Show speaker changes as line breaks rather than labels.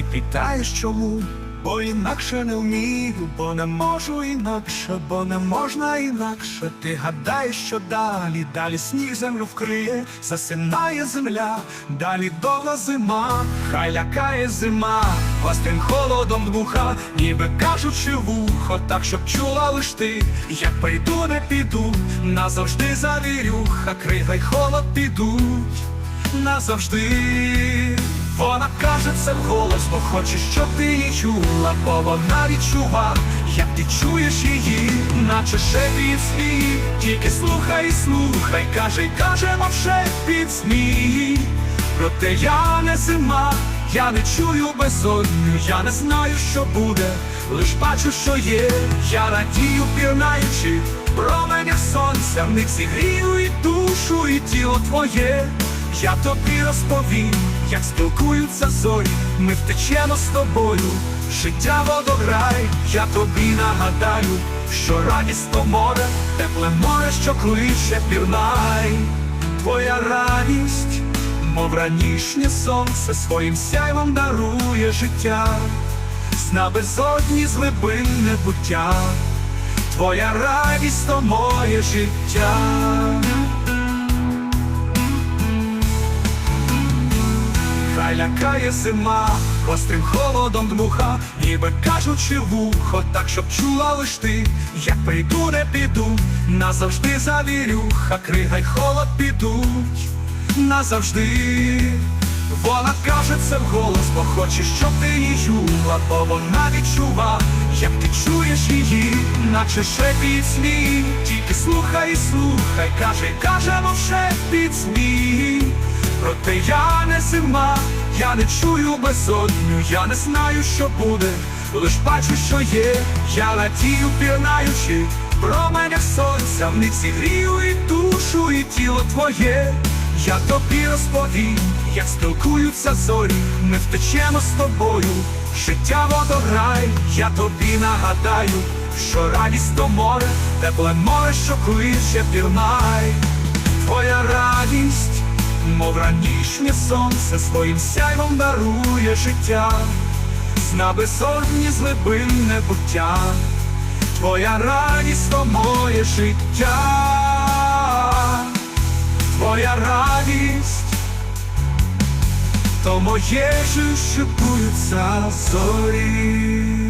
питаєш чому? Бо інакше не вмію, бо не можу інакше, бо не можна інакше. Ти гадаєш, що далі, далі сніг землю вкриє, засинає земля, далі довга зима, хай лякає зима, гострим холодом дмуха, ніби кажучи вухо, так щоб чула лиш ти, як прийду, не піду, назавжди завірюха, крига й холод підуть назавжди. Вона каже це вголос, бо хоче, щоб ти її чула, бо вона відчува, як ти чуєш її, наче шепіт свій, тільки слухай, і слухай, каже, й каже, мов шепіт смій. Проте я не зима, я не чую безодню, я не знаю, що буде, лиш бачу, що є, я радію, пірнаючи, променях сонця, в них зігрію і душу, і тіло твоє. Я тобі розповім, як спілкуються зорі, ми втечемо з тобою, життя водограй, я тобі нагадаю, що радість то море, тепле море, що кличе пірнай, твоя радість, мов ранішнє сонце, своїм сяйвом дарує життя, сна безодні з глибин небуття, твоя радість то моє життя. Хай лякає зима, гострим холодом дмуха, ніби кажучи вухо, так щоб чула лиш ти, як прийду, не піду, назавжди завірюха, крига й холод підуть, назавжди. Вона каже це вголос, бо хоче, щоб ти її чула, бо вона відчува, як ти чуєш її, наче шепіт смій, тільки слухай, слухай, каже, каже, мов шепіт смій. Проте я не зима, я не чую безодню, я не знаю, що буде, лиш бачу, що є, я радію, пірнаючи, променях сонця, в них зігрію і душу, і тіло твоє. Я тобі розповім, як спілкуються зорі, ми втечемо з тобою, життя водограй, я тобі нагадаю, що радість то море, тепле море, що кличе пірнай, ранішнє сонце своїм сяйвом дарує життя, сна безодні з глибин небуття, твоя радість то моє життя, твоя радість, то моє життя зорі.